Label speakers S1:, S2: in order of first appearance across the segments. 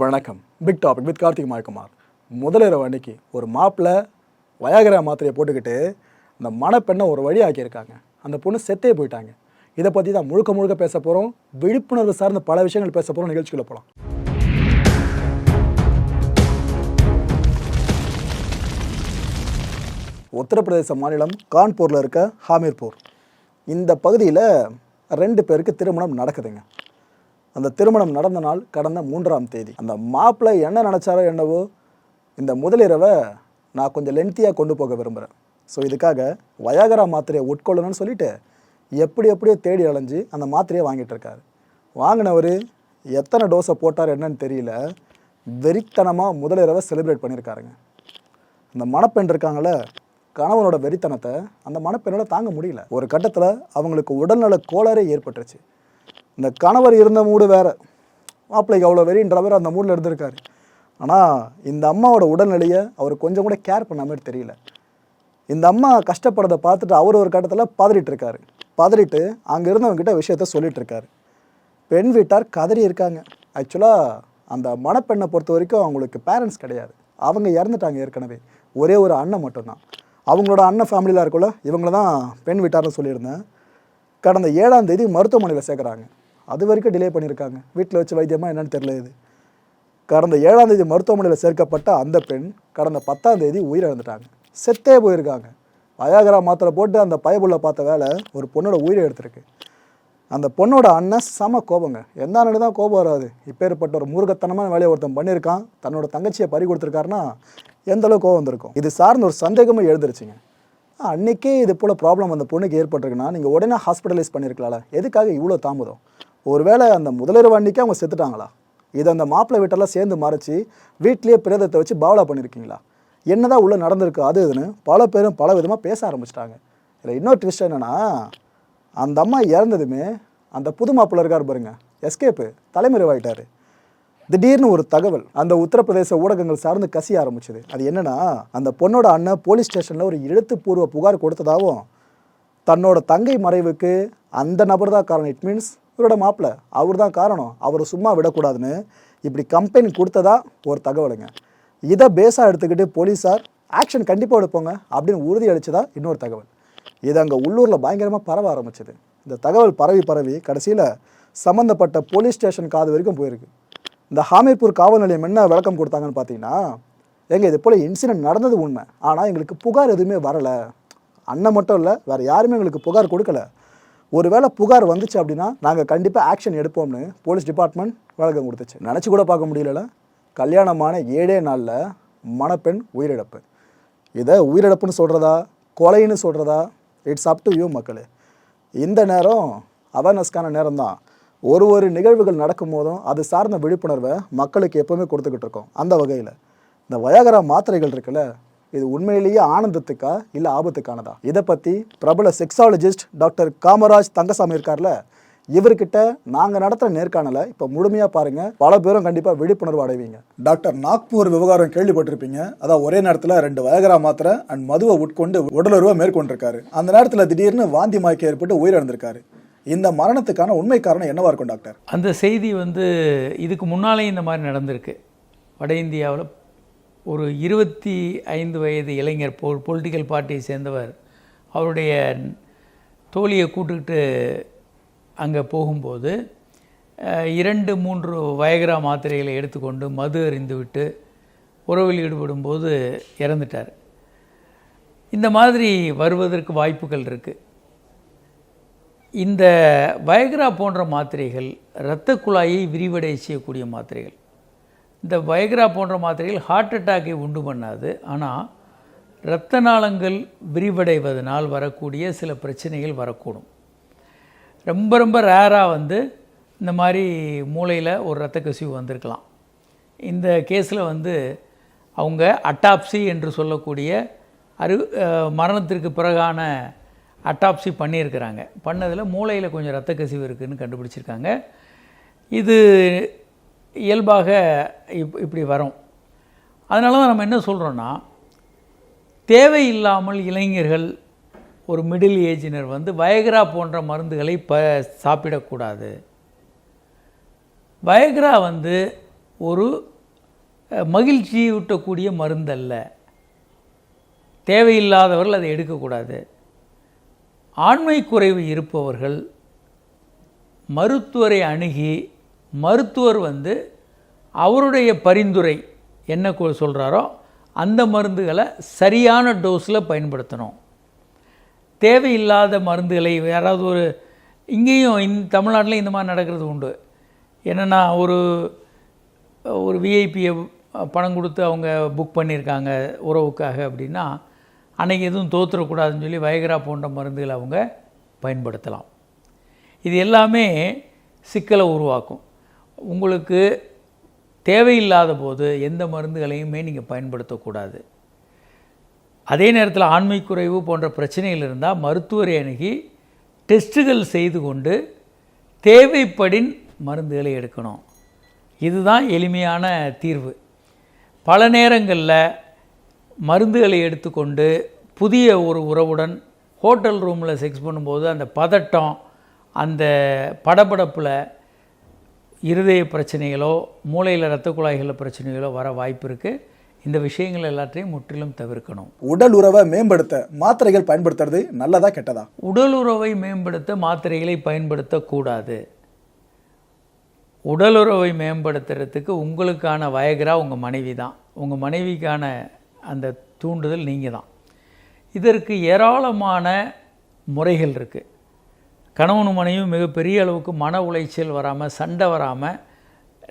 S1: வணக்கம். Big topic with Karthik Mayakumar முதலிரவு அன்னைக்கு ஒரு மாப்பிள்ளை வயாகரா மாத்திரையை போட்டுக்கிட்டு அந்த மணப்பெண்ணை ஒரு வழி ஆக்கியிருக்காங்க. அந்த பொண்ணு செத்தே போயிட்டாங்க. இதை பற்றி தான் முழுக்க முழுக்க பேச போகிறோம் விழிப்புணர்வு சார்ந்த பல விஷயங்கள் பேச போகிறோம் நிகழ்ச்சிக்குள்ள போகலாம் உத்தரப்பிரதேச மாநிலம் கான்பூரில் இருக்க ஹாமீர்பூர். இந்த பகுதியில் ரெண்டு பேருக்கு திருமணம் நடக்குதுங்க. அந்த திருமணம் நடந்த நாள் கடந்த மூன்றாம் தேதி. அந்த மாப்பிள்ளை என்ன நினச்சாரோ என்னவோ இந்த முதலிரவை நான் கொஞ்சம் லென்த்தியாக கொண்டு போக விரும்புகிறேன் ஸோ இதுக்காக வயாகரா மாத்திரையை உட்கொள்ளணும்னு சொல்லிட்டு எப்படி எப்படியோ தேடி அலைஞ்சு அந்த மாத்திரையை வாங்கிட்டு இருக்காரு. வாங்கினவர் எத்தனை டோஸை போட்டார் என்னன்னு தெரியல. வெறித்தனமாக முதலிரவை செலிப்ரேட் பண்ணியிருக்காருங்க அந்த மணப்பெண் இருக்காங்கள கணவனோட வெறித்தனத்தை அந்த மணப்பெண்ணோட தாங்க முடியல. ஒரு கட்டத்தில் அவங்களுக்கு உடல்நல கோளாறே ஏற்பட்டுருச்சு. இந்த கணவர் இருந்த மூடு வேறு. மாப்பிள்ளைக்கு அவ்வளோ வெறின்றவர் அந்த மூடில் இருந்திருக்காரு. ஆனால் இந்த அம்மாவோட உடல்நிலையை அவர் கொஞ்சம் கூட கேர் பண்ண மாதிரி தெரியல. இந்த அம்மா கஷ்டப்படுறதை பார்த்துட்டு அவர் ஒரு கட்டத்தில் பதறிட்டு இருக்காரு. பதறிட்டு அங்கே இருந்தவங்ககிட்ட விஷயத்த சொல்லிட்டு இருக்காரு. பெண் வீட்டார் கதறி இருக்காங்க. ஆக்சுவலாக அந்த மணப்பெண்ணை பொறுத்த வரைக்கும் அவங்களுக்கு பேரண்ட்ஸ் கிடையாது. அவங்க இறந்துட்டாங்க ஏற்கனவே. ஒரே ஒரு அண்ணன் மட்டும்தான். அவங்களோட அண்ணன் ஃபேமிலியில் இருக்குள்ள இவங்கள தான் பெண் வீட்டார்னு சொல்லியிருந்தேன். கடந்த ஏழாம் தேதி மருத்துவமனையில் சேர்க்குறாங்க. அது வரைக்கும் டிலே பண்ணியிருக்காங்க. வீட்டில் வச்சு வைத்தியமாக என்னென்னு தெரியல இது. கடந்த ஏழாம் தேதி மருத்துவமனையில் சேர்க்கப்பட்ட அந்த பெண் கடந்த பத்தாம் தேதி உயிரிழந்துட்டாங்க. செத்தே போயிருக்காங்க. வயாகரா மாத்திரை போட்டு அந்த பயபுள்ள பார்த்த வேலை ஒரு பொண்ணோட உயிரை எடுத்திருக்கு. அந்த பொண்ணோட அண்ணன் செம கோபங்க. எந்த அண்ணனு தான் கோபம் வராது. இப்பேற்பட்ட ஒரு மூர்கத்தனமான வேலையை ஒருத்தன் பண்ணியிருக்கான். தன்னோட தங்கச்சியை பறி கொடுத்துருக்காருன்னா எந்த அளவுக்கு கோபம் வந்திருக்கும்? இது சார்ந்த ஒரு சந்தேகமும் எழுந்துருச்சுங்க. அன்னைக்கே இது போல் ப்ராப்ளம் அந்த பொண்ணுக்கு ஏற்பட்டிருக்குன்னா நீங்கள் உடனே ஹாஸ்பிட்டலைஸ் பண்ணியிருக்கலாம்ல எதுக்காக இவ்வளோ தாமதம்? ஒருவேளை அந்த முதலிரவு அன்னைக்கே அவங்க செத்துட்டாங்களா? இதை அந்த மாப்பிள்ளை வீட்டெல்லாம் சேர்ந்து மறைச்சி வீட்லேயே பிரேதத்தை வச்சு பாவலா பண்ணியிருக்கீங்களா என்னதான் உள்ளே நடந்திருக்கு அது இதுன்னு பல பேரும் பல விதமாக பேச ஆரம்பிச்சிட்டாங்க. இதில் இன்னொரு ட்விஸ்ட் என்னென்னா அந்த அம்மா இறந்ததுமே அந்த புது மாப்பிள்ளை இருக்கார் பாருங்க எஸ்கேப்பு தலைமறைவாயிட்டார். திடீர்னு ஒரு தகவல் அந்த உத்தரப்பிரதேச ஊடகங்கள் சார்ந்து கசிய ஆரம்பிச்சது. அது என்னென்னா அந்த பொண்ணோட அண்ணன் போலீஸ் ஸ்டேஷனில் ஒரு எழுத்துப்பூர்வ புகார் கொடுத்ததாகவும் தன்னோட தங்கை மறைவுக்கு அந்த நபர் தான் காரணம். இட் மீன்ஸ் இவரோட மாப்பிள்ளை அவர் தான் காரணம். அவரை சும்மா விடக்கூடாதுன்னு இப்படி கம்பெனி கொடுத்ததா ஒரு தகவலுங்க. இதை பேஸாக எடுத்துக்கிட்டு போலீஸார் ஆக்ஷன் கண்டிப்பாக எடுப்போங்க அப்படின்னு உறுதி அளித்ததா இன்னொரு தகவல். இது அங்கே உள்ளூரில் பயங்கரமாக பரவ ஆரம்பிச்சது. இந்த தகவல் பரவி பரவி கடைசியில் சம்மந்தப்பட்ட போலீஸ் ஸ்டேஷன் காது வரைக்கும் போயிருக்கு. இந்த ஹாமீர்பூர் காவல் நிலையம் என்ன விளக்கம் கொடுத்தாங்கன்னு பார்த்தீங்கன்னா எங்கள் இது போல் இன்சிடென்ட் நடந்தது உண்மை. ஆனால் எங்களுக்கு புகார் எதுவுமே வரலை. அண்ணன் மட்டும் இல்லை வேறு யாருமே எங்களுக்கு புகார் கொடுக்கல. ஒருவேளை புகார் வந்துச்சு அப்படின்னா நாங்கள் கண்டிப்பாக ஆக்ஷன் எடுப்போம்னு போலீஸ் டிபார்ட்மெண்ட் விளக்கம் கொடுத்துச்சு. நினச்சி கூட பார்க்க முடியல கல்யாணமான ஏழே நாளில் மணப்பெண் உயிரிழப்பு. இதை உயிரிழப்புன்னு சொல்கிறதா கொலைன்னு சொல்கிறதா இட்ஸ் அப் டு யூ மக்களே. இந்த நேரம் அவேர்னஸ்க்கான நேரம் தான் ஒரு ஒரு நிகழ்வுகள் நடக்கும் போதும் அது சார்ந்த விழிப்புணர்வை மக்களுக்கு எப்போவுமே கொடுத்துக்கிட்டு இருக்கோம். அந்த வகையில். இந்த வயாகரா மாத்திரைகள் இருக்குல்ல இது உண்மையிலேயே ஆனந்தத்துக்கா இல்லை ஆபத்துக்கானதா? இதை பற்றி பிரபல செக்ஸாலஜிஸ்ட் டாக்டர் காமராஜ் தங்கசாமி இருக்கார்ல இவர்கிட்ட நாங்கள் நடத்துகிற நேர்காணலை இப்போ முழுமையாக பாருங்கள் பல பேரும் கண்டிப்பாக விழிப்புணர்வு அடைவீங்க. டாக்டர் நாக்பூர் விவகாரம் கேள்விப்பட்டிருப்பீங்க. அதான் ஒரே நேரத்தில் ரெண்டு வயகரா மாத்திரை அண்ட் மதுவை உட்கொண்டு உடலுறவை மேற்கொண்டிருக்காரு. அந்த நேரத்தில் திடீர்னு வாந்தி மயக்கம் ஏற்பட்டு உயிரிழந்திருக்காரு. இந்த மரணத்துக்கான உண்மை காரணம் என்னவா இருக்கும் டாக்டர்?
S2: அந்த செய்தி வந்து இதுக்கு முன்னாலே இந்த மாதிரி நடந்திருக்கு. வட இந்தியாவில் ஒரு இருபத்தி ஐந்து வயது இளைஞர் பொ பொலிட்டிக்கல் பார்ட்டியை சேர்ந்தவர். அவருடைய தோழியை கூட்டுக்கிட்டு அங்கே போகும்போது இரண்டு மூன்று வயகரா மாத்திரைகளை எடுத்துக்கொண்டு மது அறிந்துவிட்டு உறவில் ஈடுபடும்போது இறந்துட்டார். இந்த மாதிரி வருவதற்கு வாய்ப்புகள் இருக்குது இந்த வயகரா போன்ற மாத்திரைகள் இரத்த குழாயை விரிவடை செய்யக்கூடிய மாத்திரைகள். இந்த வயக்ரா போன்ற மாத்திரைகள் ஹார்ட் அட்டாக்கை உண்டு பண்ணாது. ஆனால் இரத்த நாளங்கள் விரிவடைவதனால் வரக்கூடிய சில பிரச்சனைகள் வரக்கூடும். ரொம்ப ரொம்ப ரேராக வந்து இந்த மாதிரி மூளையில் ஒரு இரத்த கசிவு வந்திருக்கலாம். இந்த கேஸில் வந்து அவங்க அட்டாப்சி என்று சொல்லக்கூடிய அரு மரணத்திற்கு பிறகான அட்டாப்சி பண்ணியிருக்கிறாங்க. பண்ணதில் மூளையில் கொஞ்சம் இரத்த கசிவு இருக்குதுன்னு கண்டுபிடிச்சிருக்காங்க. இது இயல்பாக இப் இப்படி வரும். அதனால தான் நம்ம என்ன சொல்கிறோன்னா தேவையில்லாமல் இளைஞர்கள் ஒரு மிடில் ஏஜினர் வந்து வயக்ரா போன்ற மருந்துகளை ப சாப்பிடக்கூடாது. வயக்ரா வந்து ஒரு மகிழ்ச்சியூட்டக்கூடிய மருந்தல்ல. தேவையில்லாதவர்கள் அதை எடுக்கக்கூடாது. ஆண்மை குறைவு இருப்பவர்கள் மருத்துவரை அணுகி மருத்துவர் வந்து அவருடைய பரிந்துரை என்ன கொ- சொல்கிறாரோ அந்த மருந்துகளை சரியான டோஸில் பயன்படுத்தணும். தேவையில்லாத மருந்துகளை யாராவது ஒரு இங்கேயும் இந் தமிழ்நாட்டில் இந்த மாதிரி நடக்கிறது உண்டு. என்னென்னா ஒரு ஒரு விஐபியை பணம் கொடுத்து அவங்க புக் பண்ணியிருக்காங்க உறவுக்காக அப்படின்னா அன்னைக்கு எதுவும் தோத்துறக்கூடாதுன்னு சொல்லி வயகரா போன்ற மருந்துகளை அவங்க பயன்படுத்தலாம். இது எல்லாமே சிக்கலை உருவாக்கும். உங்களுக்கு தேவையில்லாத போது எந்த மருந்துகளையுமே நீங்கள் பயன்படுத்தக்கூடாது. அதே நேரத்தில் ஆண்மை குறைவு போன்ற பிரச்சனைகள் இருந்தால் மருத்துவரை அணுகி டெஸ்ட்டுகள் செய்து கொண்டு தேவைப்படின் மருந்துகளை எடுக்கணும். இதுதான் எளிமையான தீர்வு. பல நேரங்களில் மருந்துகளை எடுத்துக்கொண்டு புதிய ஒரு உறவுடன் ஹோட்டல் ரூமில் செக்ஸ் பண்ணும்போது அந்த பதட்டம் அந்த படபடப்பில் இருதய பிரச்சனைகளோ மூளையில் இரத்த குழாய்களில் பிரச்சனைகளோ வர வாய்ப்பு இருக்குது இந்த விஷயங்கள் எல்லாத்தையும் முற்றிலும் தவிர்க்கணும்.
S1: உடல் உறவை மேம்படுத்த மாத்திரைகள் பயன்படுத்துறது நல்லதா கெட்டதா?
S2: உடலுறவை மேம்படுத்த மாத்திரைகளை பயன்படுத்தக்கூடாது. உடலுறவை மேம்படுத்துறதுக்கு உங்களுக்கான வயகரா உங்கள் மனைவி தான். உங்கள் மனைவிக்கான அந்த தூண்டுதல் நீங்கள் தான். இதற்கு ஏராளமான முறைகள் இருக்குது கணவனும் மனைவியும் மிகப்பெரிய அளவுக்கு மன உளைச்சல் வராமல் சண்டை வராமல்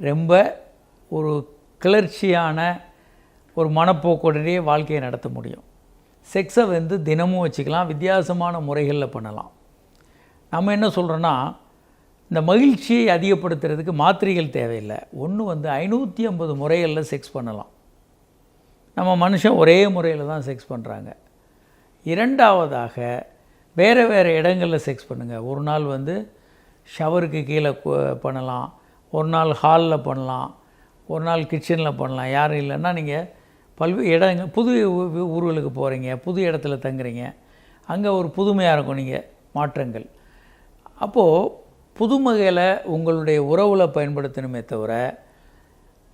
S2: ரொம்ப ஒரு கிளர்ச்சியான ஒரு மனப்போக்குடனே வாழ்க்கையை நடத்த முடியும். செக்ஸை வந்து தினமும் வச்சுக்கலாம் வித்தியாசமான முறைகளில் பண்ணலாம். நம்ம என்ன சொல்கிறோன்னா இந்த மகிழ்ச்சியை அதிகப்படுத்துறதுக்கு மாத்திரைகள் தேவையில்லை. ஒன்று வந்து ஐநூற்றி ஐம்பது முறைகளில் செக்ஸ் பண்ணலாம். நம்ம மனுஷன் ஒரே முறையில் தான் செக்ஸ் பண்ணுறாங்க இரண்டாவதாக வேறு வேறு இடங்களில் செக்ஸ் பண்ணுங்கள் ஒரு நாள் வந்து ஷவருக்கு கீழே பண்ணலாம். ஒரு நாள் ஹாலில் பண்ணலாம். ஒரு நாள் கிச்சனில் பண்ணலாம். யாரும் இல்லைன்னா நீங்கள் பல்வேறு இடங்கள் புது ஊர்களுக்கு போகிறீங்க புது இடத்துல தங்குறீங்க. அங்கே ஒரு புதுமையாக இருக்கும் நீங்கள் மாற்றங்கள். அப்போது புதுமைகளை உங்களுடைய உறவில் பயன்படுத்தணுமே தவிர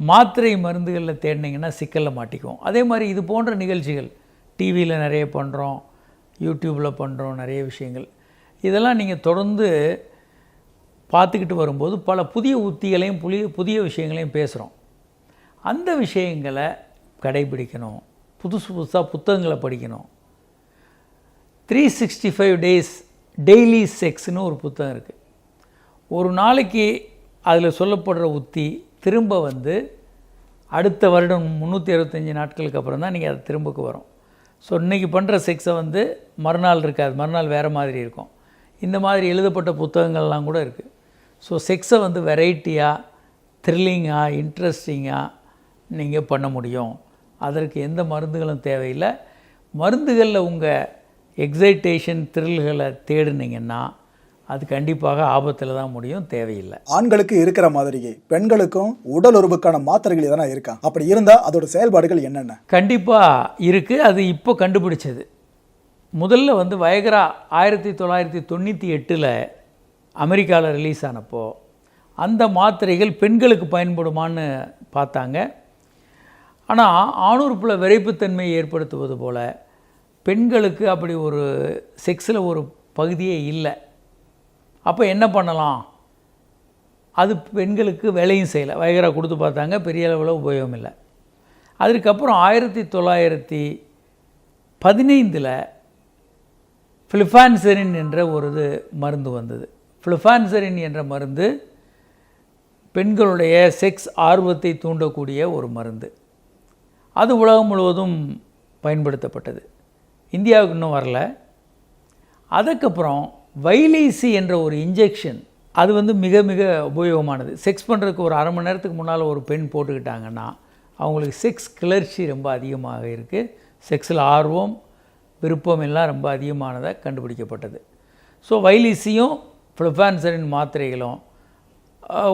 S2: மாத்திரை மருந்துகளில் தேடினீங்கன்னா சிக்கலில் மாட்டிக்கும் அதே மாதிரி இது போன்ற நிகழ்ச்சிகள் டிவியில் நிறைய பண்ணுறோம் யூடியூப்பில் பண்ணுறோம் நிறைய விஷயங்கள். இதெல்லாம் நீங்கள் தொடர்ந்து பார்த்துக்கிட்டு வரும்போது பல புதிய உத்திகளையும் புதிய புதிய விஷயங்களையும் பேசுகிறோம் அந்த விஷயங்களை கடைபிடிக்கணும். புதுசு புதுசாக புத்தகங்களை படிக்கணும். Three sixty five days daily செக்ஸ்னு ஒரு புத்தகம் இருக்குது ஒரு நாளைக்கு அதில் சொல்லப்படுற உத்தி திரும்ப வந்து அடுத்த வருடம் முந்நூற்றி அறுபத்தஞ்சி நாட்களுக்கு அப்புறம் தான் நீங்கள் அது திரும்பக்கு வரும். ஸோ இன்றைக்கி பண்ணுற செக்ஸை வந்து மறுநாள் இருக்காது. மறுநாள் வேறு மாதிரி இருக்கும். இந்த மாதிரி எழுதப்பட்ட புத்தகங்கள்லாம் கூட இருக்குது ஸோ செக்ஸை வந்து வெரைட்டியாக த்ரில்லிங்காக இன்ட்ரெஸ்டிங்காக நீங்கள் பண்ண முடியும். அதற்கு எந்த மருந்துகளும் தேவையில்லை. மருந்துகளில் உங்கள் எக்ஸைட்டேஷன் த்ரில்களை தேடுனீங்கன்னா அது கண்டிப்பாக ஆபத்தில் தான் முடியும் தேவையில்லை.
S1: ஆண்களுக்கு இருக்கிற மாதிரியே பெண்களுக்கும் உடல் உறவுக்கான மாத்திரைகள் எதனா இருக்கா? அப்படி இருந்தா அதோட செயல்பாடுகள் என்னென்ன?
S2: கண்டிப்பாக இருக்குது அது இப்போ கண்டுபிடிச்சது. முதல்ல வந்து வயகரா ஆயிரத்தி தொள்ளாயிரத்தி தொண்ணூற்றி எட்டில் அமெரிக்காவில் ரிலீஸ் ஆனப்போ அந்த மாத்திரைகள் பெண்களுக்கு பயன்படுமான்னு பார்த்தாங்க. ஆனால் ஆணுறுப்புல விரைப்புத்தன்மையை ஏற்படுத்துவது போல் பெண்களுக்கு அப்படி ஒரு செக்ஸில் ஒரு பகுதியே இல்லை. அப்போ என்ன பண்ணலாம்? அது பெண்களுக்கு வேலையும் செய்யலை. வைகரா கொடுத்து பார்த்தாங்க பெரிய அளவில் உபயோகம் இல்லை. அதுக்கப்புறம் ஆயிரத்தி தொள்ளாயிரத்தி பதினைந்தில் ஃப்ளிஃபான்சரின் என்ற ஒரு இது மருந்து வந்தது. ஃப்ளிஃபான்சரின் என்ற மருந்து பெண்களுடைய செக்ஸ் ஆர்வத்தை தூண்டக்கூடிய ஒரு மருந்து. அது உலகம் முழுவதும் பயன்படுத்தப்பட்டது. இந்தியாவுக்கு இன்னும் வரல. அதுக்கப்புறம் வைலேசி என்ற ஒரு இன்ஜெக்ஷன் அது வந்து மிக மிக உபயோகமானது. செக்ஸ் பண்ணுறதுக்கு ஒரு அரை மணி நேரத்துக்கு முன்னால் ஒரு பெண் போட்டுக்கிட்டாங்கன்னா அவங்களுக்கு செக்ஸ் கிளர்ச்சி ரொம்ப அதிகமாக இருக்குது செக்ஸில் ஆர்வம் விருப்பம் எல்லாம் ரொம்ப அதிகமானதாக கண்டுபிடிக்கப்பட்டது. ஸோ வைலிசியும் ஃப்ளிஃபான்சரின் மாத்திரைகளும்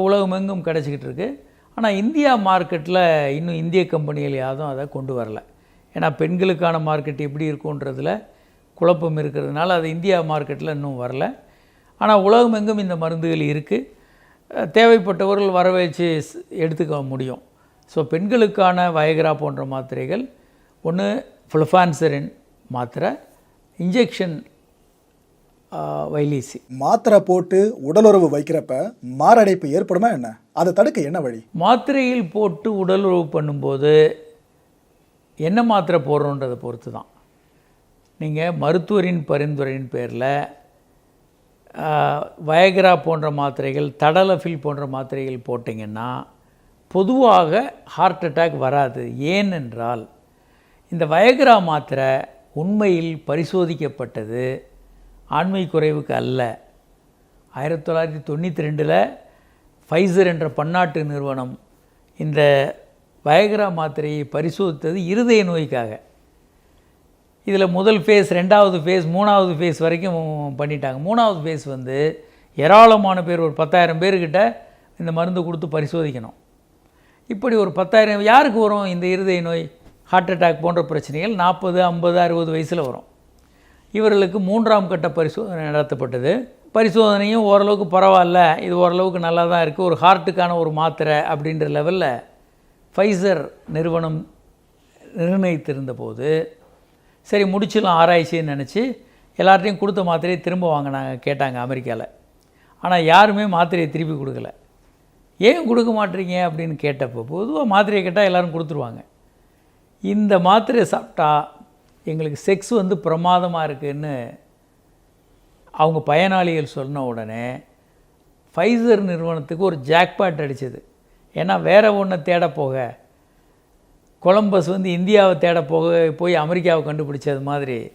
S2: உலகமெங்கும் கிடச்சிக்கிட்டு இருக்கு. ஆனால் இந்தியா மார்க்கெட்டில் இன்னும் இந்திய கம்பெனிகள் யாரும் அதை கொண்டு வரல. ஏன்னா பெண்களுக்கான மார்க்கெட் எப்படி இருக்குன்றதுல குழப்பம் இருக்கிறதுனால அது இந்தியா மார்க்கெட்டில் இன்னும் வரல. ஆனால் உலகமெங்கும் இந்த மருந்துகள் இருக்குது தேவைப்பட்டவர்கள் வரவேற்று ஸ்- எடுத்துக்க முடியும். ஸோ பெண்களுக்கான வயகரா போன்ற மாத்திரைகள். ஒன்று ஃப்ளஃபான்சரின் மாத்திரை. இன்ஜெக்ஷன் வைலீசி.
S1: மாத்திரை போட்டு உடலுறவு வைக்கிறப்ப மாரடைப்பு ஏற்படுமா என்ன? அதை தடுக்க என்ன வழி?
S2: மாத்திரையில் போட்டு உடல் உறவு பண்ணும்போது என்ன மாத்திரை போடுறோன்றதை பொறுத்து தான் நீங்கள் மருத்துவரின் பரிந்துரையின் பேரில் வயகரா போன்ற மாத்திரைகள் தடலஃபில் போன்ற மாத்திரைகள் போட்டிங்கன்னா பொதுவாக ஹார்ட் அட்டாக் வராது. ஏனென்றால் இந்த வயகரா மாத்திரை உண்மையில் பரிசோதிக்கப்பட்டது ஆண்மை குறைவுக்கு அல்ல. ஆயிரத்தி தொள்ளாயிரத்தி தொண்ணூற்றி ரெண்டில் ஃபைசர் என்ற பன்னாட்டு நிறுவனம் இந்த வயகரா மாத்திரையை பரிசோதித்தது இருதய நோய்க்காக. இதில் முதல் ஃபேஸ் ரெண்டாவது ஃபேஸ் மூணாவது ஃபேஸ் வரைக்கும் பண்ணிட்டாங்க. மூணாவது ஃபேஸ் வந்து ஏராளமான பேர் ஒரு பத்தாயிரம் பேர்கிட்ட இந்த மருந்து கொடுத்து பரிசோதிக்கணும். இப்படி ஒரு பத்தாயிரம் யாருக்கு வரும் இந்த இருதய நோய்? ஹார்ட் அட்டாக் போன்ற பிரச்சனைகள் நாற்பது ஐம்பது அறுபது வயசில் வரும். இவர்களுக்கு மூன்றாம் கட்ட பரிசோதனை நடத்தப்பட்டது. பரிசோதனையும் ஓரளவுக்கு பரவாயில்ல. இது ஓரளவுக்கு நல்லா தான் இருக்குது ஒரு ஹார்ட்டுக்கான ஒரு மாத்திரை அப்படின்ற லெவலில் ஃபைசர் நிறுவனம் நிர்ணயித்திருந்த போது சரி முடிச்சிடலாம் ஆராய்ச்சின்னு நினச்சி எல்லார்ட்டையும் கொடுத்த மாத்திரையை திரும்ப வாங்கினாங்க கேட்டாங்க அமெரிக்காவில் ஆனால் யாருமே மாத்திரையை திருப்பி கொடுக்கல. ஏன் கொடுக்க மாட்டீங்க அப்படின்னு கேட்டப்போ பொதுவாக மாத்திரையை கேட்டால் எல்லோரும் கொடுத்துருவாங்க. இந்த மாத்திரையை சாப்பிட்டா எங்களுக்கு செக்ஸ் வந்து பிரமாதமாக இருக்குதுன்னு அவங்க பயனாளிகள் சொன்ன உடனே ஃபைசர் நிறுவனத்துக்கு ஒரு ஜாக்பாட் அடித்தது ஏன்னா வேறு ஒன்றை தேட போக கொலம்பஸ் வந்து இந்தியாவை தேட போக போய் அமெரிக்காவை கண்டுபிடிச்சது மாதிரி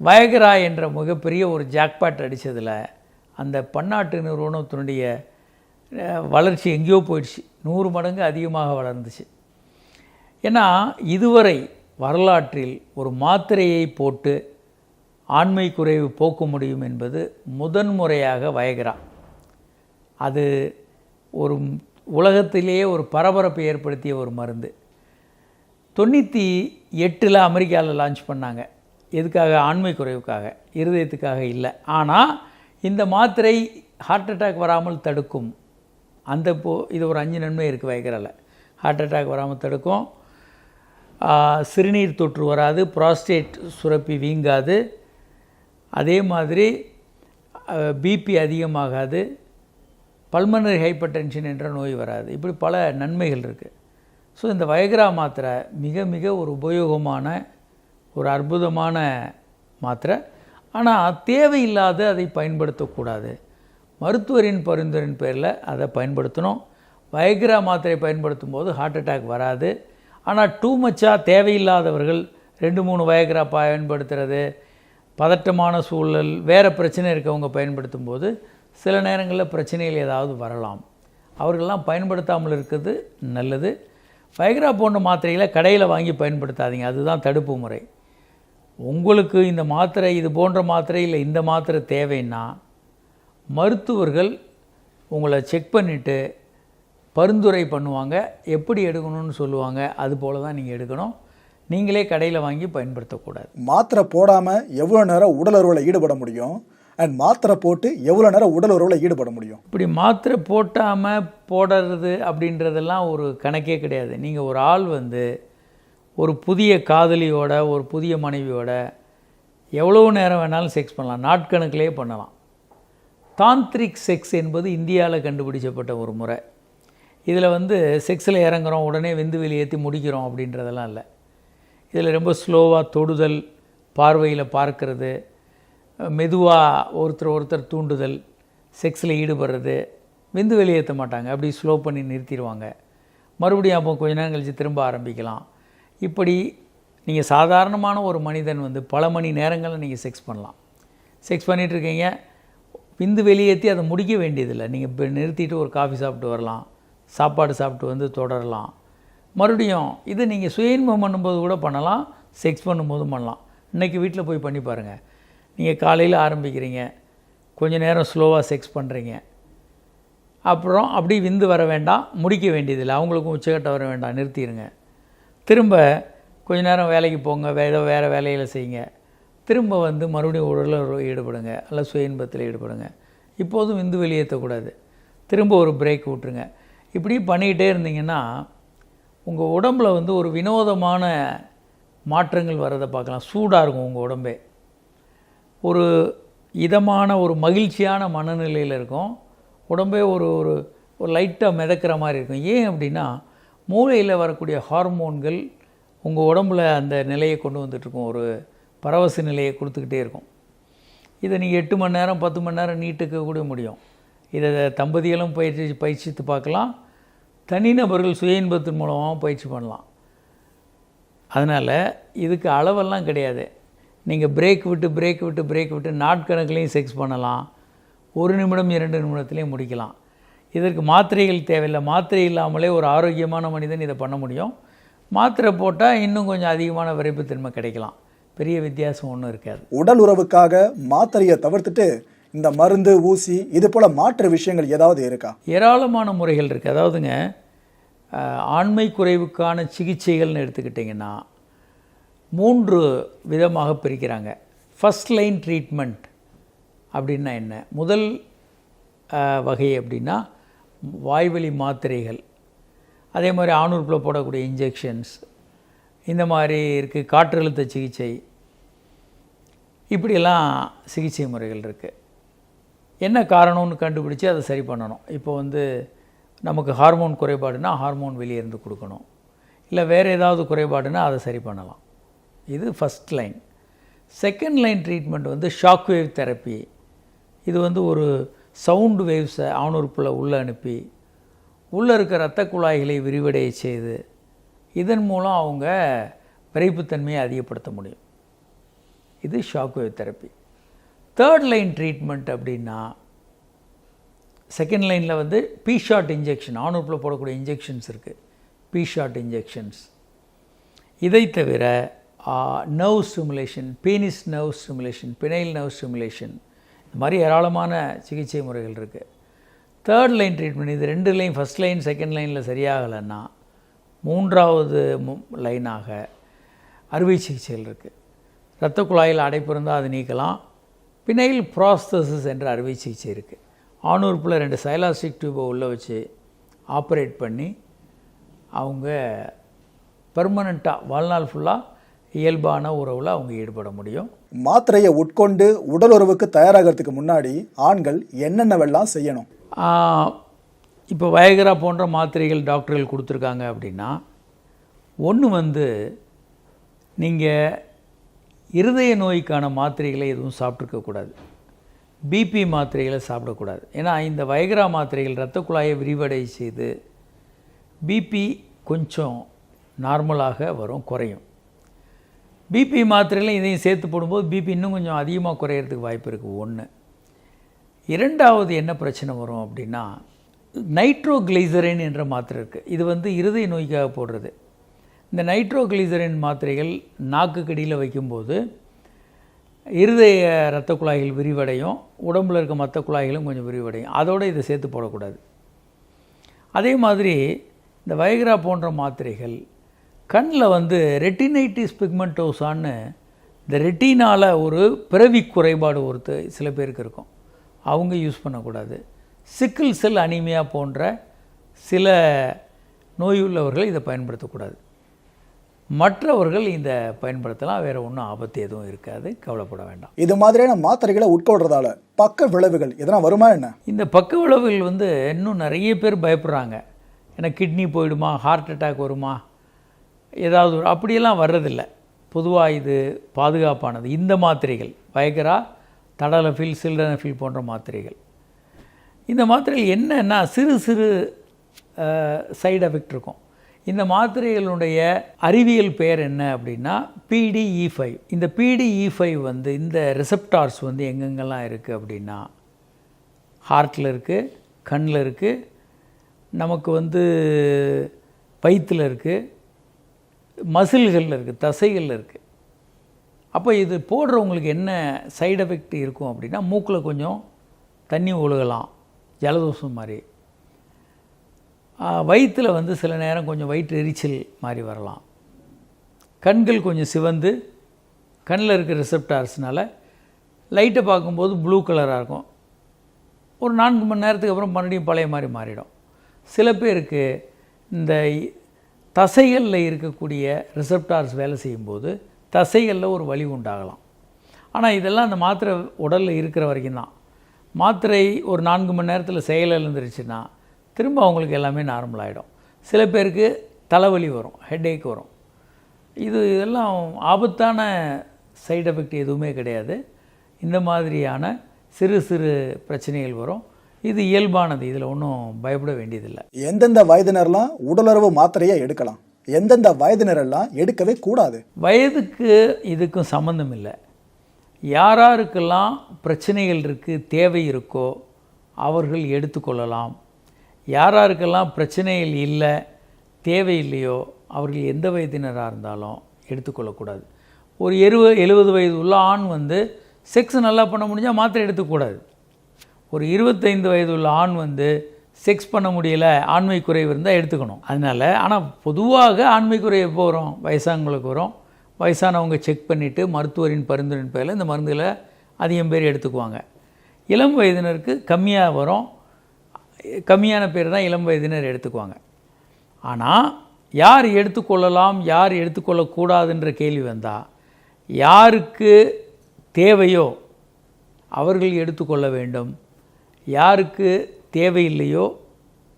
S2: வயகரா என்ற மிகப்பெரிய ஒரு ஜாக்பாட் அடித்ததில் அந்த பன்னாட்டு நிறுவனத்தினுடைய வளர்ச்சி எங்கேயோ போயிடுச்சு. நூறு மடங்கு அதிகமாக வளர்ந்துச்சு. ஏன்னா இதுவரை வரலாற்றில் ஒரு மாத்திரையை போட்டு ஆண்மை குறைவு போக்க முடியும் என்பது முதன்முறையாக வயகரா. அது ஒரு உலகத்திலேயே ஒரு பரபரப்பை ஏற்படுத்திய ஒரு மருந்து. தொண்ணூற்றி எட்டில் அமெரிக்காவில் லான்ச் பண்ணாங்க. எதுக்காக? ஆண்மை குறைவுக்காக. இருதயத்துக்காக இல்லை. ஆனால் இந்த மாத்திரை ஹார்ட் அட்டாக் வராமல் தடுக்கும். அந்த போ இது ஒரு அஞ்சு நன்மை இருக்குது வைக்கிறல. ஹார்ட் அட்டாக் வராமல் தடுக்கும். சிறுநீர் தொற்று வராது. ப்ராஸ்டேட் சுரப்பி வீங்காது. அதே மாதிரி பிபி அதிகமாகாது. பல்மனரி ஹைப்பர் டென்ஷன் என்ற நோய் வராது. இப்படி பல நன்மைகள் இருக்குது ஸோ இந்த வயகரா மாத்திரை மிக மிக ஒரு உபயோகமான ஒரு அற்புதமான மாத்திரை. ஆனால் தேவையில்லாத அதை பயன்படுத்தக்கூடாது. மருத்துவரின் பரிந்துரையின் பேரில் அதை பயன்படுத்தணும். வயக்ரா மாத்திரை பயன்படுத்தும் போது ஹார்ட் அட்டாக் வராது. ஆனால் டூ மச்சாக தேவையில்லாதவர்கள் ரெண்டு மூணு வயக்ரா பயன்படுத்துறது பதட்டமான சூழல் வேறு பிரச்சனை இருக்கவங்க பயன்படுத்தும் போது சில நேரங்களில் பிரச்சனைகள் ஏதாவது வரலாம். அவர்களெலாம் பயன்படுத்தாமல் இருக்கிறது நல்லது. வயகரா போன்ற மாத்திரைகளை கடையில் வாங்கி பயன்படுத்தாதீங்க. அதுதான் தடுப்பு முறை. உங்களுக்கு இந்த மாத்திரை இது போன்ற மாத்திரை இல்லை இந்த மாத்திரை தேவைன்னா மருத்துவர்கள் உங்களை செக் பண்ணிவிட்டு பரிந்துரை பண்ணுவாங்க. எப்படி எடுக்கணும்னு சொல்லுவாங்க. அது போல தான் நீங்கள் எடுக்கணும். நீங்களே கடையில் வாங்கி பயன்படுத்தக்கூடாது.
S1: மாத்திரை போடாமல் எவ்வளோ நேரம் உடலுறவில் ஈடுபட முடியும்? அண்ட் மாத்திரை போட்டு எவ்வளோ நேரம் உடல் உறவில் ஈடுபட முடியும்?
S2: இப்படி மாத்திரை போட்டாமல் போடுறது அப்படின்றதெல்லாம் ஒரு கணக்கே கிடையாது. நீங்கள் ஒரு ஆள் வந்து ஒரு புதிய காதலியோட ஒரு புதிய மனைவியோட எவ்வளோ நேரம் வேணாலும் செக்ஸ் பண்ணலாம். நாட்கணக்கிலே பண்ணலாம். தாந்திரிக் செக்ஸ் என்பது இந்தியாவில் கண்டுபிடிச்சப்பட்ட ஒரு முறை. இதில் வந்து செக்ஸில் இறங்குறோம் உடனே வெந்து வெளியேற்றி முடிக்கிறோம் அப்படின்றதெல்லாம் இல்லை. இதில் ரொம்ப ஸ்லோவாக தொடுதல் பார்வையில் பார்க்கறது மெதுவாக ஒருத்தர் ஒருத்தர் தூண்டுதல் செக்ஸில் ஈடுபடுறது விந்து வெளியேற்ற மாட்டாங்க. அப்படி ஸ்லோ பண்ணி நிறுத்திடுவாங்க. மறுபடியும் அப்போ கொஞ்ச நேரம் கழித்து திரும்ப ஆரம்பிக்கலாம். இப்படி நீங்கள் சாதாரணமான ஒரு மனிதன் வந்து பல மணி நேரங்களில் நீங்கள் செக்ஸ் பண்ணலாம். செக்ஸ் பண்ணிகிட்ருக்கீங்க விந்து வெளியேற்றி அதை முடிக்க வேண்டியதில்லை. நீங்கள் இப்போ நிறுத்திட்டு ஒரு காஃபி சாப்பிட்டு வரலாம். சாப்பாடு சாப்பிட்டு வந்து தொடரலாம். மறுபடியும் இது நீங்கள் சுயன்பம் பண்ணும்போது கூட பண்ணலாம். செக்ஸ் பண்ணும்போதும் பண்ணலாம். இன்றைக்கி வீட்டில் போய் பண்ணி பாருங்கள் நீங்கள் காலையில் ஆரம்பிக்கிறீங்க. கொஞ்ச நேரம் ஸ்லோவாக செக்ஸ் பண்ணுறீங்க அப்புறம் அப்படி விந்து வர வேண்டாம் முடிக்க வேண்டியதில்லை. அவங்களுக்கும் உச்சக்கட்ட வர வேண்டாம் நிறுத்திடுங்க திரும்ப கொஞ்ச நேரம் வேலைக்கு போங்க வேறு வேறு வேலையில் செய்யுங்க. திரும்ப வந்து மறுபடியும் உடலில் ஈடுபடுங்க அல்ல சுய இன்பத்தில் ஈடுபடுங்க. இப்போதும் விந்து வெளியேற்றக்கூடாது திரும்ப ஒரு பிரேக் விட்ருங்க இப்படி பண்ணிக்கிட்டே இருந்தீங்கன்னா உங்கள் உடம்புல வந்து ஒரு வினோதமான மாற்றங்கள் வர்றதை பார்க்கலாம். சூடாக இருக்கும் உங்கள் உடம்பே. ஒரு இதமான ஒரு மகிழ்ச்சியான மனநிலையில் இருக்கும். உடம்பே ஒரு ஒரு ஒரு லைட்டாக மிதக்கிற மாதிரி இருக்கும். ஏன் அப்படின்னா மூளையில் வரக்கூடிய ஹார்மோன்கள் உங்கள் உடம்புல அந்த நிலையை கொண்டு வந்துட்டுருக்கும் ஒரு பரவச நிலையை கொடுத்துக்கிட்டே இருக்கும். இதை நீங்கள் எட்டு மணி நேரம் பத்து மணி நேரம் நீட்டுக்க கூட முடியும். இதை தம்பதிகளும் பயிற்சி பயிற்சித்து பார்க்கலாம். தனிநபர்கள் சுய இன்பத்தின் மூலமாகவும் பயிற்சி பண்ணலாம். அதனால் இதுக்கு அளவெல்லாம் கிடையாது. நீங்கள் பிரேக் விட்டு பிரேக் விட்டு பிரேக் விட்டு நாட்கணக்குலையும் செக்ஸ் பண்ணலாம். ஒரு நிமிடம் இரண்டு நிமிடத்துலேயும் முடிக்கலாம். இதற்கு மாத்திரைகள் தேவையில்லை. மாத்திரை இல்லாமலே ஒரு ஆரோக்கியமான மனிதன் இதை பண்ண முடியும். மாத்திரை போட்டால் இன்னும் கொஞ்சம் அதிகமான விரைப்புத்தன்மை கிடைக்கலாம். பெரிய வித்தியாசம் ஒன்றும் இருக்காது.
S1: உடல் உறவுக்காக மாத்திரையை தவிர்த்துட்டு இந்த மருந்து ஊசி இது போல மாற்று விஷயங்கள் ஏதாவது இருக்கா?
S2: ஏராளமான முறைகள் இருக்குது அதாவதுங்க ஆண்மை குறைவுக்கான சிகிச்சைகள்னு எடுத்துக்கிட்டிங்கன்னா மூன்று விதமாக பிரிக்கிறாங்க. ஃபஸ்ட் லைன் ட்ரீட்மெண்ட் அப்படின்னா என்ன? முதல் வகை அப்படின்னா வாய்வழி மாத்திரைகள். அதே மாதிரி ஆணூர்ப்பில் போடக்கூடிய இன்ஜெக்ஷன்ஸ் இந்த மாதிரி இருக்குது காற்றழுத்த சிகிச்சை. இப்படியெல்லாம் சிகிச்சை முறைகள் இருக்குது என்ன காரணம்னு கண்டுபிடிச்சி அதை சரி பண்ணணும். இப்போ வந்து நமக்கு ஹார்மோன் குறைபாடுனா ஹார்மோன் வெளியே இருந்து கொடுக்கணும். இல்லை வேறு ஏதாவது குறைபாடுனா அதை சரி பண்ணலாம். இது first line second line treatment வந்து ஷாக் வேவ் தெரப்பி இது வந்து ஒரு சவுண்டு வேவ்ஸை ஆணுறுப்பில் உள்ளே அனுப்பி உள்ளே இருக்க இரத்த குழாய்களை விரிவடைய செய்து இதன் மூலம் அவங்க விரைப்புத்தன்மையை அதிகப்படுத்த முடியும். இது shock wave therapy third line treatment அப்படின்னா செகண்ட் லைனில் வந்து பி ஷாட் இன்ஜெக்ஷன் ஆணுறுப்பில் போடக்கூடிய இன்ஜெக்ஷன்ஸ் இருக்குது பி ஷாட் இன்ஜெக்ஷன்ஸ் இதை தவிர nerve stimulation penis nerve stimulation penile nerve stimulation இந்த மாதிரி ஏராளமான சிகிச்சை முறைகள் இருக்குது தேர்ட் லைன் ட்ரீட்மெண்ட் இது ரெண்டு லைன் ஃபஸ்ட் லைன் செகண்ட் லைனில் சரியாகலைன்னா மூன்றாவது லைனாக அறுவை சிகிச்சைகள் இருக்குது இரத்த குழாயில் அடைப்பு இருந்தால் அதை நீக்கலாம். பினைல் ப்ராஸ்தசிஸ் என்ற அறுவை சிகிச்சை இருக்குது ஆணூர்ப்பில் ரெண்டு சைலாஸ்டிக் டியூபை உள்ளே வச்சு ஆப்ரேட் பண்ணி அவங்க பெர்மனண்ட்டாக வாழ்நாள் ஃபுல்லாக இயல்பான உறவில் அவங்க ஈடுபட முடியும்.
S1: மாத்திரையை உட்கொண்டு உடல் உறவுக்கு தயாராகிறதுக்கு முன்னாடி ஆண்கள் என்னென்னவெல்லாம் செய்யணும்?
S2: இப்போ வயகரா போன்ற மாத்திரைகள் டாக்டர்கள் கொடுத்துருக்காங்க அப்படின்னா ஒன்று வந்து நீங்கள் இருதய நோய்க்கான மாத்திரைகளை எதுவும் சாப்பிட்ருக்கக்கூடாது பிபி மாத்திரைகளை சாப்பிடக்கூடாது. ஏன்னா இந்த வயகரா மாத்திரைகள் இரத்த குழாயை விரிவடை செய்து பிபி கொஞ்சம் நார்மலாக வரும் குறையும். பிபி மாத்திரையில் இதையும் சேர்த்து போடும்போது பிபி இன்னும் கொஞ்சம் அதிகமாக குறையிறதுக்கு வாய்ப்பு இருக்குது ஒன்று இரண்டாவது என்ன பிரச்சனை வரும் அப்படின்னா நைட்ரோகிளைசரின் என்ற மாத்திரை இருக்குது இது வந்து இருதய நோய்க்காக போடுறது. இந்த நைட்ரோகிளைசரின் மாத்திரைகள் நாக்கு கடியில் வைக்கும்போது இருதய இரத்த குழாய்கள் விரிவடையும் உடம்புல இருக்க மற்ற குழாய்களும் கொஞ்சம் விரிவடையும். அதோடு இதை சேர்த்து போடக்கூடாது. அதே மாதிரி இந்த வயக்ரா போன்ற மாத்திரைகள் கண்ணில் வந்து ரெட்டினைட்டிஸ் பிக்மெண்டோசான்னு இந்த ரெட்டினால ஒரு பிறவி குறைபாடு ஒருத்த சில பேருக்கு இருக்கும். அவங்க யூஸ் பண்ணக்கூடாது. சிக்கிள் செல் அனீமியா போன்ற சில நோயுள்ளவர்கள் இதை பயன்படுத்தக்கூடாது. மற்றவர்கள் இந்த பயன்படுத்தலாம் வேறு ஒன்றும் ஆபத்து எதுவும் இருக்காது கவலைப்பட வேண்டாம்.
S1: இது மாதிரியான மாத்திரைகளை உட்கொள்றதால பக்க விளைவுகள் எதனா வருமா என்ன?
S2: இந்த பக்க விளைவுகள் வந்து இன்னும் நிறைய பேர் பயப்படுறாங்க. ஏன்னா கிட்னி போயிடுமா ஹார்ட் அட்டாக் வருமா ஏதாவது ஒரு அப்படியெல்லாம் வர்றதில்லை. பொதுவாக இது பாதுகாப்பானது. இந்த மாத்திரைகள் வயகரா தடலஃபில் சில்டனஃபில் போன்ற மாத்திரைகள். இந்த மாத்திரைகள் என்னென்னா சிறு சிறு சைடு எஃபெக்ட் இருக்கும். இந்த மாத்திரைகளுடைய அறிவியல் பெயர் என்ன அப்படின்னா பிடிஇ ஃபைவ் இந்த பிடிஇ ஃபைவ் வந்து இந்த ரிசப்டார்ஸ் வந்து எங்கெங்கெல்லாம் இருக்குது அப்படின்னா ஹார்ட்டில் இருக்குது கண்ணில் இருக்குது நமக்கு வந்து வயிற்றில் இருக்குது மசில்களில் இருக்குது தசைகளில் இருக்குது அப்போ இது போடுறவங்களுக்கு என்ன சைடு எஃபெக்ட் இருக்கும் அப்படின்னா மூக்கில் கொஞ்சம் தண்ணி ஒழுகலாம் ஜலதோஷம் மாதிரி. வயிற்றில் வந்து சில நேரம் கொஞ்சம் வயிற்று எரிச்சல் மாதிரி வரலாம். கண்கள் கொஞ்சம் சிவந்து கண்ணில் இருக்கிற ரிசப்டார்ஸ்னால லைட்டை பார்க்கும்போது ப்ளூ கலராக இருக்கும். ஒரு நான்கு மணி நேரத்துக்கு அப்புறம் மறுபடியும் பழைய மாதிரி மாறிடும். சில பேருக்கு இந்த தசைகளில் இருக்கக்கூடிய ரிசப்டார்ஸ் வேலை செய்யும்போது தசைகளில் ஒரு வலி உண்டாகலாம். ஆனால் இதெல்லாம் அந்த மாத்திரை உடலில் இருக்கிற வரைக்கும் தான். மாத்திரை ஒரு நான்கு மணி நேரத்தில் செயல் இழந்துருச்சுன்னா திரும்ப அவங்களுக்கு எல்லாமே நார்மல் ஆகிடும் சில பேருக்கு தலைவலி வரும் ஹெட்டேக் வரும். இது இதெல்லாம் ஆபத்தான சைடு எஃபெக்ட் எதுவுமே கிடையாது. இந்த மாதிரியான சிறு சிறு பிரச்சனைகள் வரும். இது இயல்பானது. இதில் ஒன்றும் பயப்பட வேண்டியதில்லை.
S1: எந்தெந்த வயதினர்லாம் உடலுறவு மாத்திரையை எடுக்கலாம்? எந்தெந்த வயதினரெல்லாம் எடுக்கவே கூடாது?
S2: வயதுக்கு இதுக்கும் சம்மந்தம் இல்லை. யாராருக்கெல்லாம் பிரச்சனைகள் இருக்குது தேவை இருக்கோ அவர்கள் எடுத்துக்கொள்ளலாம். யாராருக்கெல்லாம் பிரச்சனைகள் இல்லை தேவை இல்லையோ அவர்கள் எந்த வயதினராக இருந்தாலும் எடுத்துக்கொள்ளக்கூடாது. ஒரு எழுவ எழுபது வயது உள்ள ஆண் வந்து செக்ஸ் நல்லா பண்ண முடிஞ்சால் மாத்திரை எடுத்துக்கூடாது ஒரு இருபத்தைந்து வயது உள்ள ஆண் வந்து செக்ஸ் பண்ண முடியல ஆண்மை குறைவு இருந்தால் எடுத்துக்கணும். அதனால் ஆனால் பொதுவாக ஆண்மை குறைவு எப்போ வரும்? வயசானவங்களுக்கு வரும். வயசானவங்க செக் பண்ணிவிட்டு மருத்துவரின் பரிந்துரையின் பேரில் இந்த மருந்துகளை அதிகம் பேர் எடுத்துக்குவாங்க. இளம் வயதினருக்கு கம்மியாக வரும். கம்மியான பேர் தான் இளம் வயதினர் எடுத்துக்குவாங்க. ஆனால் யார் எடுத்துக்கொள்ளலாம் யார் எடுத்துக்கொள்ளக்கூடாதுன்ற கேள்வி வந்தால் யாருக்கு தேவையோ அவர்கள் எடுத்துக்கொள்ள வேண்டும். யாருக்கு தேவையில்லையோ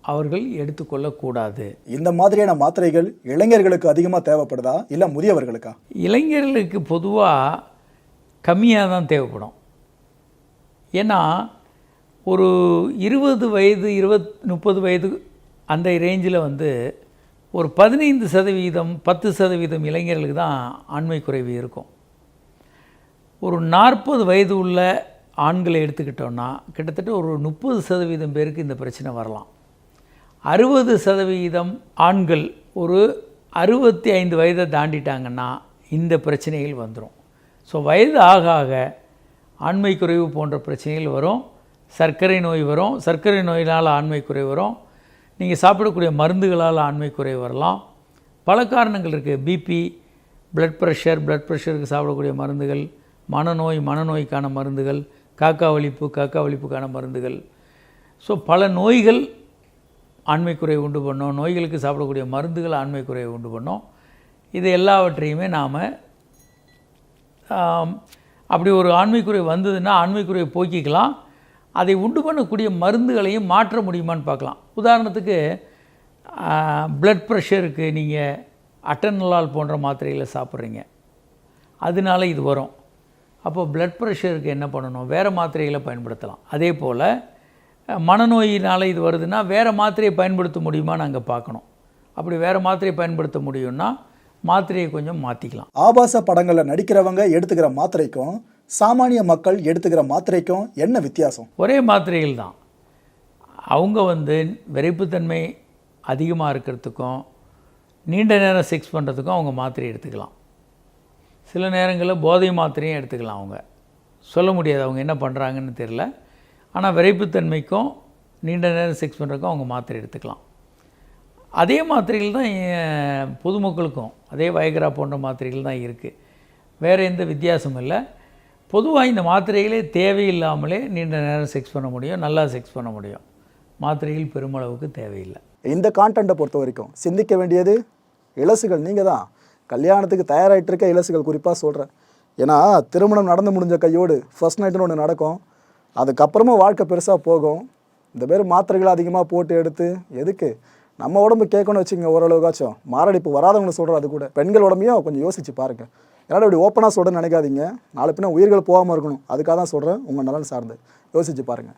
S2: அவர்கள் எடுத்துக்கொள்ளக்கூடாது.
S1: இந்த மாதிரியான மாத்திரைகள் இளைஞர்களுக்கு அதிகமாக தேவைப்படுதா? இல்லை முதியவர்களுக்கா?
S2: இளைஞர்களுக்கு பொதுவாக கம்மியாக தான் தேவைப்படும். ஏன்னா ஒரு இருபது வயது இருபத் முப்பது வயது அந்த ரேஞ்சில் வந்து ஒரு பதினைந்து சதவீதம் பத்து சதவீதம் இளைஞர்களுக்கு தான் ஆண்மை குறைவு இருக்கும். ஒரு நாற்பது வயது உள்ள ஆண்களை எடுத்துக்கிட்டோன்னா கிட்டத்தட்ட ஒரு முப்பது சதவீதம் பேருக்கு இந்த பிரச்சனை வரலாம். அறுபது சதவீதம் ஆண்கள் ஒரு அறுபத்தி ஐந்து வயதை தாண்டிட்டாங்கன்னா இந்த பிரச்சனைகள் வந்துடும் ஸோ வயது ஆக ஆக ஆண்மை குறைவு போன்ற பிரச்சனைகள் வரும். சர்க்கரை நோய் வரும். சர்க்கரை நோயினால் ஆண்மை குறைவு வரும். நீங்கள் சாப்பிடக்கூடிய மருந்துகளால் ஆண்மை குறைவு வரலாம். பல காரணங்கள் இருக்குது பிபி பிளட் ப்ரெஷர் பிளட் ப்ரெஷருக்கு சாப்பிடக்கூடிய மருந்துகள் மனநோய் மனநோய்க்கான மருந்துகள் காக்கா ஒழிப்பு காக்கா ஒழிப்புக்கான மருந்துகள். ஸோ பல நோய்கள் ஆண்மை உண்டு பண்ணோம். நோய்களுக்கு சாப்பிடக்கூடிய மருந்துகள் ஆண்மை குறைவை உண்டு பண்ணோம். இது எல்லாவற்றையுமே நாம் அப்படி ஒரு ஆண்மைக்குறை வந்ததுன்னா ஆண்மைக்குறையை போக்கிக்கலாம். அதை உண்டு பண்ணக்கூடிய மருந்துகளையும் மாற்ற முடியுமான்னு பார்க்கலாம். உதாரணத்துக்கு ப்ளட் ப்ரெஷருக்கு நீங்கள் அட்டனலால் போன்ற மாத்திரைகளை சாப்பிட்றீங்க. அதனால இது வரும். அப்போ பிளட் ப்ரெஷருக்கு என்ன பண்ணணும்? வேறு மாத்திரைகளை பயன்படுத்தலாம். அதே போல் மனநோயினால் இது வருதுன்னா வேறு மாத்திரையை பயன்படுத்த முடியுமா நாங்கள் பார்க்கணும். அப்படி வேறு மாத்திரையை பயன்படுத்த முடியும்னா மாத்திரையை கொஞ்சம் மாற்றிக்கலாம்
S1: ஆபாச படங்களில் நடிக்கிறவங்க எடுத்துக்கிற மாத்திரைக்கும் சாமானிய மக்கள் எடுத்துக்கிற மாத்திரைக்கும் என்ன வித்தியாசம்?
S2: ஒரே மாத்திரைகள் தான். அவங்க வந்து விரைப்புத்தன்மை அதிகமாக இருக்கிறதுக்கும் நீண்ட நேரம் செக்ஸ் பண்ணுறதுக்கும் அவங்க மாத்திரை எடுத்துக்கலாம். சில நேரங்களில் போதை மாத்திரையும் எடுத்துக்கலாம் அவங்க. சொல்ல முடியாது அவங்க என்ன பண்ணுறாங்கன்னு தெரில ஆனால் விரைப்புத்தன்மைக்கும் நீண்ட நேரம் செக்ஸ் பண்ணுறதுக்கும் அவங்க மாத்திரை எடுத்துக்கலாம். அதே மாத்திரைகள் தான் பொதுமக்களுக்கும் அதே வயகரா போன்ற மாத்திரைகள் தான் இருக்குது வேறு எந்த வித்தியாசமும் இல்லை. பொதுவாக இந்த மாத்திரைகளே தேவையில்லாமலே நீண்ட நேரம் செக்ஸ் பண்ண முடியும் நல்லா செக்ஸ் பண்ண முடியும். மாத்திரைகள் பெருமளவுக்கு தேவையில்லை.
S1: இந்த கான்டென்ட்டை பொறுத்த வரைக்கும் சிந்திக்க வேண்டியது இலசுகள் நீங்கள் தான் கல்யாணத்துக்கு தயாராகிட்டு இருக்க இலசுகள் குறிப்பாக சொல்கிறேன் ஏன்னா திருமணம் நடந்து முடிஞ்ச கையோடு ஃபர்ஸ்ட் நைட்டுன்னு ஒன்று நடக்கும். அதுக்கப்புறமா வாழ்க்கை பெருசாக போகும். இந்த பேர் மாத்திரைகள் அதிகமாக போட்டு எடுத்து எதுக்கு? நம்ம உடம்பு கேட்கணும்னு வச்சுக்கோங்க ஓரளவுக்காச்சும். மாரடைப்பு வராதவங்களை சொல்கிறேன் அது கூட. பெண்கள் உடம்பையும் கொஞ்சம் யோசிச்சு பாருங்கள் ஏன்னா இப்படி ஓப்பனாக சொல்கிறேன்னு நினைக்காதீங்க. நாலு பின்ன உயிர்கள் போகாமல் இருக்கணும். அதுக்காக தான் சொல்கிறேன் உங்கள் நலன் சார்ந்து. யோசிச்சு பாருங்கள்